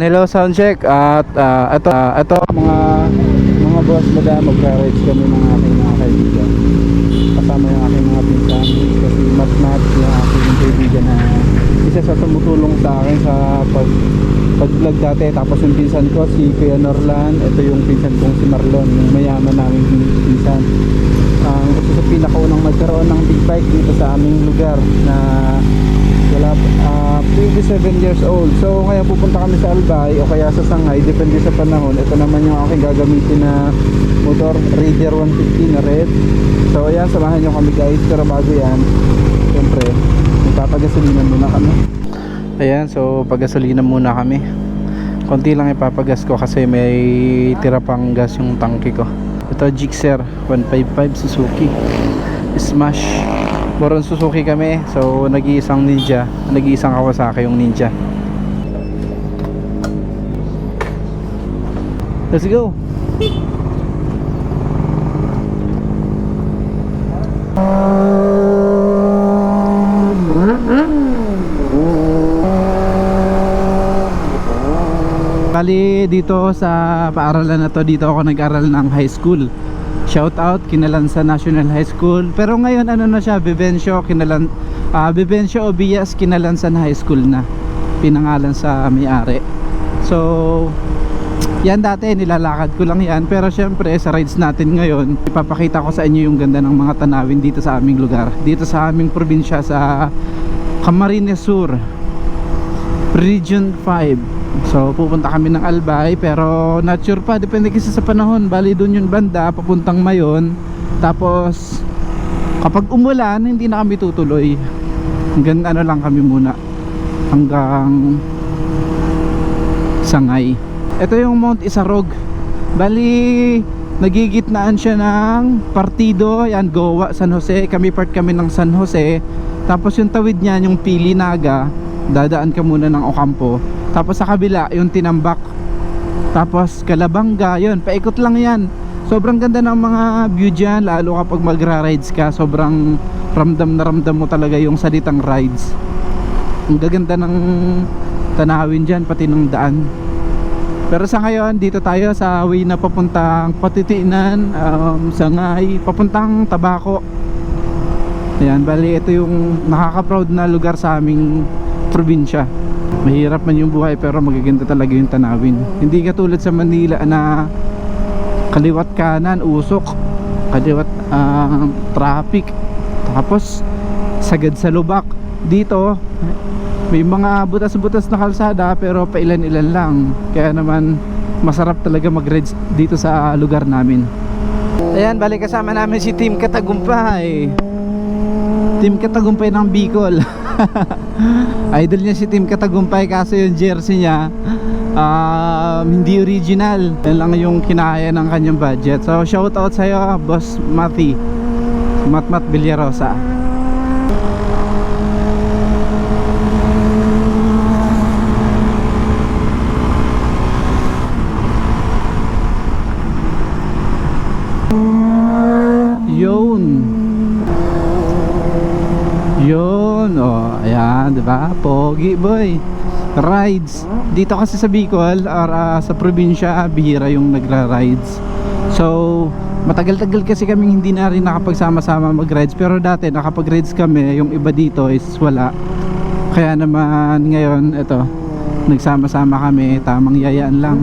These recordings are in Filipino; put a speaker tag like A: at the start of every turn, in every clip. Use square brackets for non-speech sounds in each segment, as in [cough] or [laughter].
A: Ayan, hello sound check at ah, ito, ah, ito mga mga boss. Madam magra-rides kami ng aking mga kaibigan. Kasama yung aking mga pinsan. Kasi mat mat yung aking kaibigan na isa sa tumutulong sa akin sa pag pag vlog dati tapos yung pinsan ko si Kuya Norlan ito yung pinsan kong si Marlon yung mayaman namin pinsan. Ang gusto sa pinakaunang magkaroon ng big bike dito sa aming lugar na wala ah 27 years old. So ngayon pupunta kami sa Albay o kaya sa Sangay depende sa panahon. Ito naman yung aking gagamitin na motor Raider 150 na red. So ayan samahan nyo kami guys. Pero bago yan syempre magpapagasolina muna kami ayan so pagasolina muna kami. Konti lang ipapagas ko kasi may tira pang gas yung tangke ko. Ito Gixxer 155 Suzuki. Smash. Moron Suzuki kami so nag-iisang Ninja. Nag-iisang Kawasaki yung Ninja. Let's go Bali dito sa paaralan na to dito ako nag-aral ng high school. Shout out Kinalansa National High School. Pero ngayon ano na siya, Vivencio Kinalan ah Vivencio Obias Kinalansan High School na. Pinangalan sa may-ari. So yan dati nilalakad ko lang yan pero syempre sa rides natin ngayon ipapakita ko sa inyo yung ganda ng mga tanawin dito sa aming lugar dito sa aming probinsya sa Camarines Sur Region 5 So pupunta kami ng Albay pero not sure pa depende kasi sa panahon. Bali doon yung banda papuntang Mayon. Tapos kapag umulan hindi na kami tutuloy. Hanggang ano lang kami muna. Hanggang Sangay. Ito yung Mount Isarog. Bali nagigitnaan siya ng partido. Yan Goa, San Jose. Kami part kami ng San Jose. Tapos yung tawid niyan yung Pili Naga. Dadaan ka muna ng Ocampo tapos sa kabila yung tinambak. Tapos kalabangga yun paikot lang yan. Sobrang ganda ng mga view dyan lalo kapag magra rides ka sobrang ramdam na ramdam mo talaga yung salitang rides. Ang gaganda ng tanawin dyan pati ng daan. Pero sa ngayon dito tayo sa way na papuntang Patitinan um, Sangay papuntang Tabako. Ayan, bali ito yung nakaka-proud na lugar sa aming probinsya mahirap man yung buhay pero magaganda talaga yung tanawin. Hindi katulad sa Manila na kaliwat kanan usok kaliwat ah, traffic. Tapos sagad sa lubak. Dito may mga butas-butas na kalsada pero pailan-ilan lang. Kaya naman masarap talaga mag rides dito sa lugar namin. Ayan balik kasama namin si Team Katagumpay. Team Katagumpay ng Bicol [laughs] [laughs] Idol niya si Team Katagumpay kaso yung jersey niya um, hindi original. Yan lang yung kinaya ng kanyang budget. So shout out sa'yo Boss Mati. Matmat Villarosa. Yun. Yun, oh, ayan, 'di ba? Pogi boy. Rides. Dito kasi sa Bicol or ah, sa probinsya, bihira yung nagra-rides. So, matagal-tagal kasi kami hindi na rin nakapagsama-sama mag-rides pero dati nakapag-rides kami, yung iba dito is wala. Kaya naman ngayon, ito, nagsama-sama kami, tamang yayaan lang.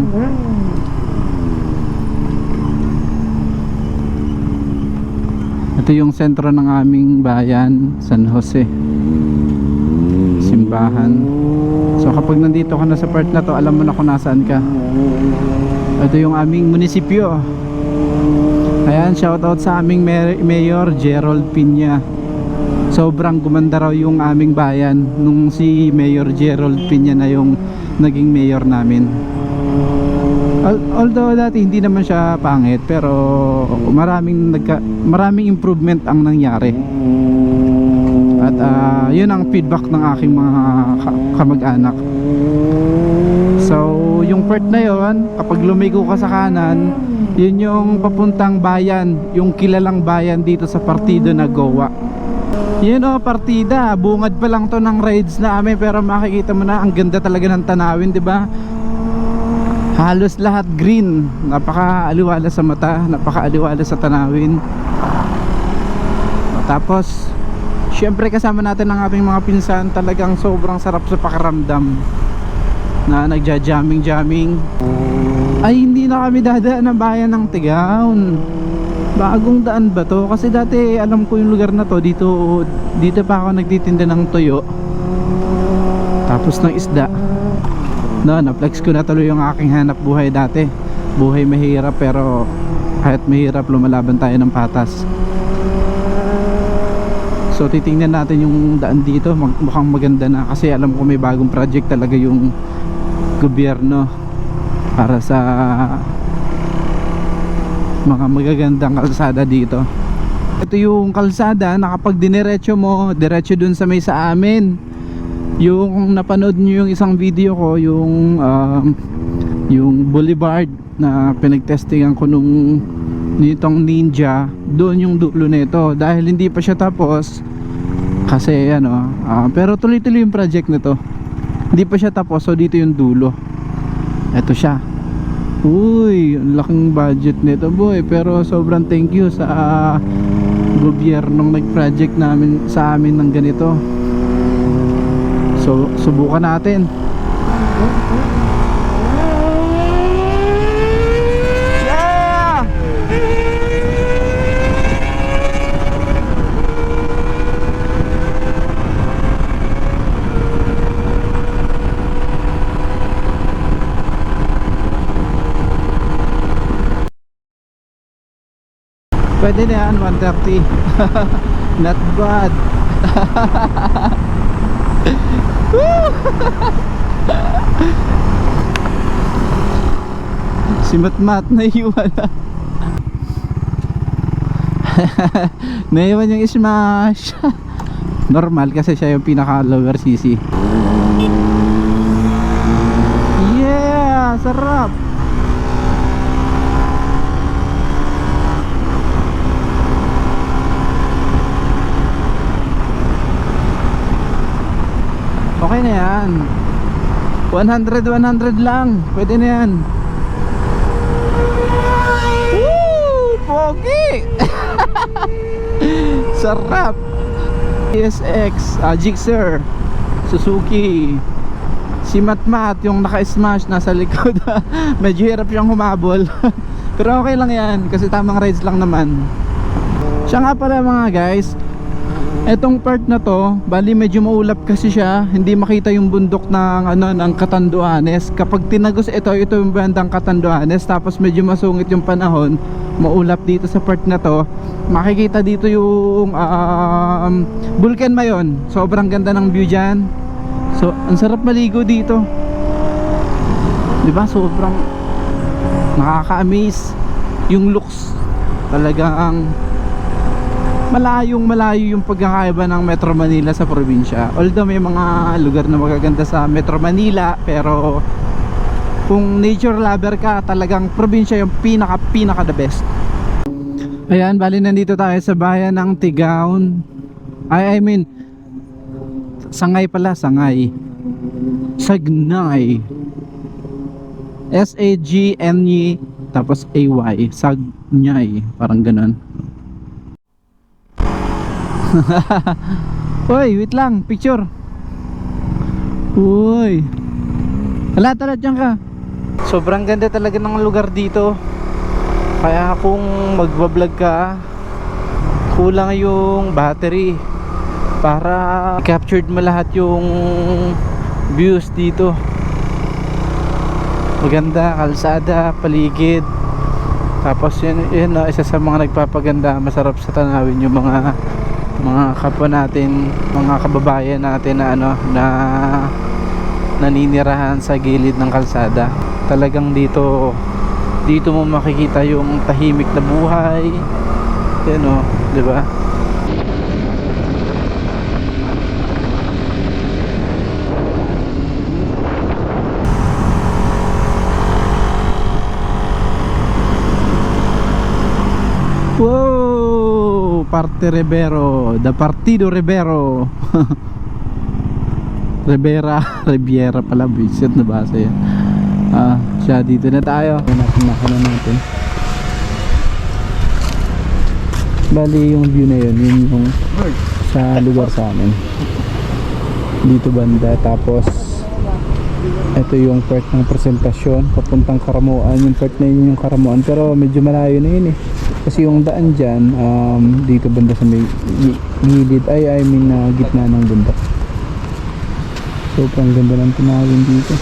A: Ito yung sentro ng aming bayan, San Jose. Simbahan. So kapag nandito ka na sa part na to, alam mo na kung nasaan ka. Ito yung aming munisipyo. Ayan, shoutout sa aming Mayor Gerald Piña. Sobrang gumanda raw yung aming bayan nung si Mayor Gerald Piña na yung naging mayor namin. Al- although dati hindi naman siya pangit pero maraming nagka, maraming improvement ang nangyari ah, yun ang feedback ng aking mga ka- kamag-anak so yung part na yon kapag lumigo ka sa kanan Yun yung papuntang bayan, yung kilalang bayan dito sa partido na Goa. Yun o, partida. Bungad pa lang to ng rides namin pero makikita mo na ang ganda talaga ng tanawin, di ba? Halos lahat green. Napaka-aliwala sa mata, napaka-aliwala sa tanawin. Tapos, syempre kasama natin ang ating mga pinsan, talagang sobrang sarap sa pakiramdam na nagja-jamming jamming. Ay hindi na kami dadaan ng bayan ng Tigaon. Bagong daan ba to? Kasi dati alam ko yung lugar na to dito dito pa ako nagtitinda ng tuyo. Tapos ng isda. No, na-flex ko na tuloy yung aking hanap buhay dati. Buhay mahirap pero kahit mahirap lumalaban tayo ng patas. So titingnan natin yung daan dito. Mag- Mukhang maganda na. Kasi alam ko may bagong project talaga yung gobyerno Para sa mga magagandang kalsada dito. Ito yung kalsada. Na diniretso mo Diretso dun sa may sa amin. Yung napanood nyo yung isang video ko Yung um, yung boulevard na pinagtestingan ko nung nitong ninja doon yung dulo nito. Dahil hindi pa siya tapos kasi ano ah, pero tuloy tuloy yung project na to hindi pa siya tapos so dito yung dulo. Eto siya. Uy laking budget nito boy. Pero sobrang thank you sa ah, gobyernong nag project namin sa amin ng ganito. So subukan natin Pwede na yan, 130 [laughs] Not bad. [laughs] Si Matmat naiwan na. [laughs] Naiwan yung smash. Normal kasi siya yung pinaka lower CC Yeah! Sarap! Okay na yan 100 100 lang Pwede na yan Woo! Pogi! [laughs] Sarap! PSX, uh, Gixxer, Suzuki, si Matmat yung naka-smash nasa likod. [laughs] Medyo hirap siyang humabol. [laughs] Pero okay lang yan kasi tamang rides lang naman. Siya nga pala mga guys, etong part na to, bali medyo maulap kasi siya, hindi makita yung bundok ng ano ng Catanduanes. Kapag tinagos ito, ito yung bandang Catanduanes, tapos medyo masungit yung panahon, maulap dito sa part na to. Makikita dito yung um, Vulcan Mayon. Sobrang ganda ng view diyan. So, ang sarap maligo dito. 'Di ba? Sobrang nakaka-amaze yung looks. Talagang malayong malayo yung pagkakaiba ng Metro Manila sa probinsya. Although may mga lugar na magaganda sa Metro Manila pero kung nature lover ka talagang probinsya yung pinaka pinaka the best. Ayan bali nandito tayo sa bayan ng Tigaon. Ay I mean Sangay pala Sangay. Sagnay. S-A-G-N-Y tapos A-Y Sagnay. Parang ganun [laughs] Uy, wait lang, picture. Uy. Hala, tala dyan ka. Sobrang ganda talaga ng lugar dito. Kaya kung magbablog ka, kulang yung battery para captured mo lahat yung views dito. Maganda, kalsada, paligid. Tapos yun, yun isa sa mga nagpapaganda, masarap sa tanawin yung mga mga kapwa natin, mga kababayan natin na ano na naninirahan sa gilid ng kalsada. Talagang dito dito mo makikita yung tahimik na buhay. Yan o, di ba? Parte Rivero, the Partido Rivero. [laughs] Rivera, [laughs] Riviera pala, bisit na basa yan. Ah, siya dito na tayo. Natin makanan natin. Bali yung view na yun, yun yung sa lugar sa amin. Dito banda, tapos ito yung part ng presentasyon papuntang Karamuan yung part na yun yung Karamuan pero medyo malayo na yun eh kasi yung daan dyan um, dito banda sa may gi- gilid. Ay I mean na gitna ng bundok sobrang ganda ng tinawin dito.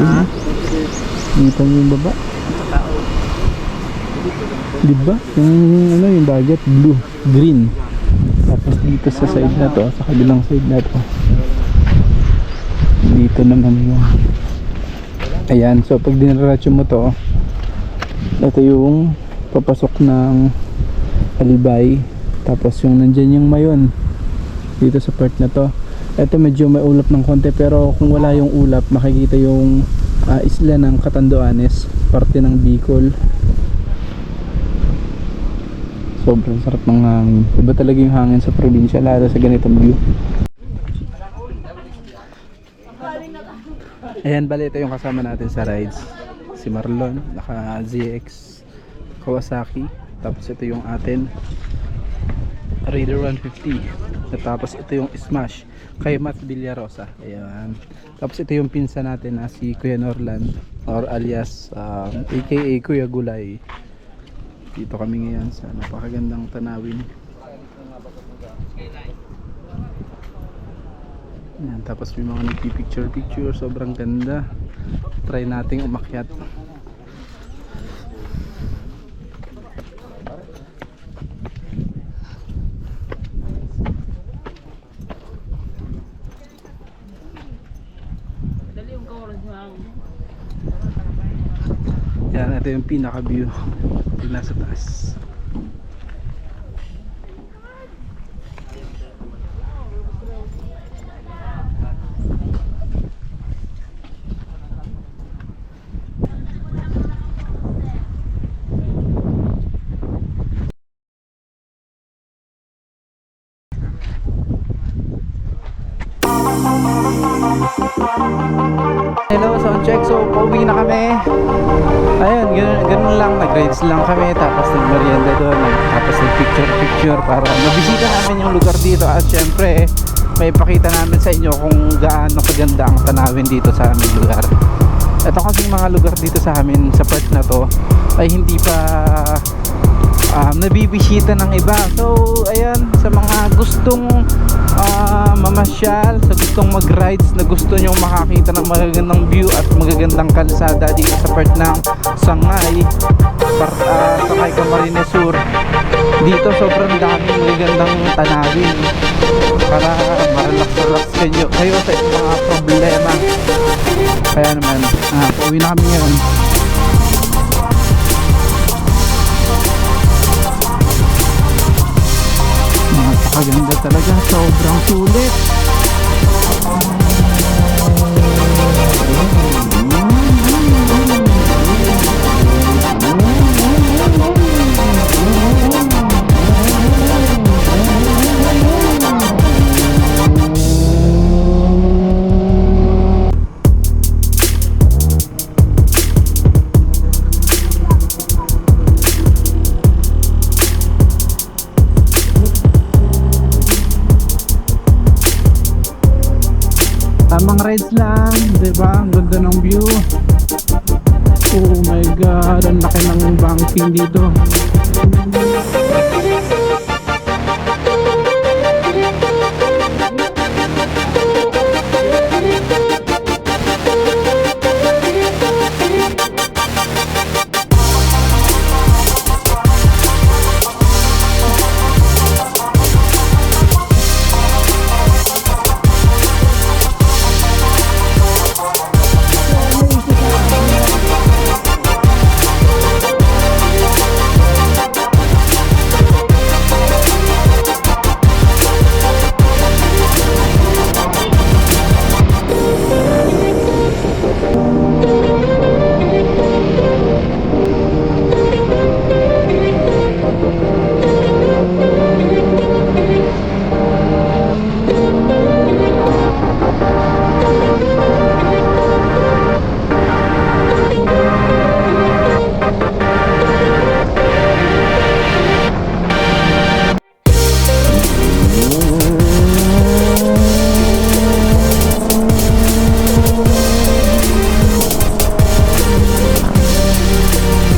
A: Ha? dito yung baba. Diba? yung ano yung dagat blue green. Tapos dito sa side na to sa kabilang side na to. Dito naman yung ayan so pag dinaracho mo to ito yung papasok ng Albay tapos yung nandyan yung mayon dito sa part na to. Ito medyo may ulap ng konti pero kung wala yung ulap makikita yung ah, isla ng Catanduanes parte ng Bicol. Sobrang sarap ng hangin. Iba talaga yung hangin sa probinsya lalo sa ganitong view. Ayan, bali ito yung kasama natin sa rides. Si Marlon, naka ZX Kawasaki. Tapos ito yung atin Raider 150. At tapos ito yung Smash kay Matt Villarosa. Ayan. Tapos ito yung pinsa natin na si Kuya Norland or alias um, aka Kuya Gulay. Dito kami ngayon sa napakagandang tanawin. Ayan, tapos may mga nagpipicture picture sobrang ganda try nating umakyat. Yan ito yung pinaka view yung nasa taas check. So, pauwi na kami. Ayun, ganun, ganun lang. Nag-rides lang kami. Tapos nag-merienda doon. Tapos nag-picture-picture para mabisita namin yung lugar dito. At syempre, may ipakita namin sa inyo kung gaano kaganda ang tanawin dito sa aming lugar. Ito kasing mga lugar dito sa amin, sa part na to, ay hindi pa um, nabibisita ng iba. So, ayan, sa mga gustong ah, mamasyal, sa gustong mag-rides, na gusto nyong makakita ng magagandang view at magagandang kalsada dito sa part ng Sangay, part, uh, Sangay Camarines Sur. Dito sobrang daming magagandang tanawin para marelax-relax kayo, kayo sa mga problema. Kaya naman, ah, pauwi na kami ngayon. Napakaganda talaga, sobrang sulit. Rides lang, 'di ba? Ang ganda ng view. Oh my god, ang laki ng banking dito. Thank you.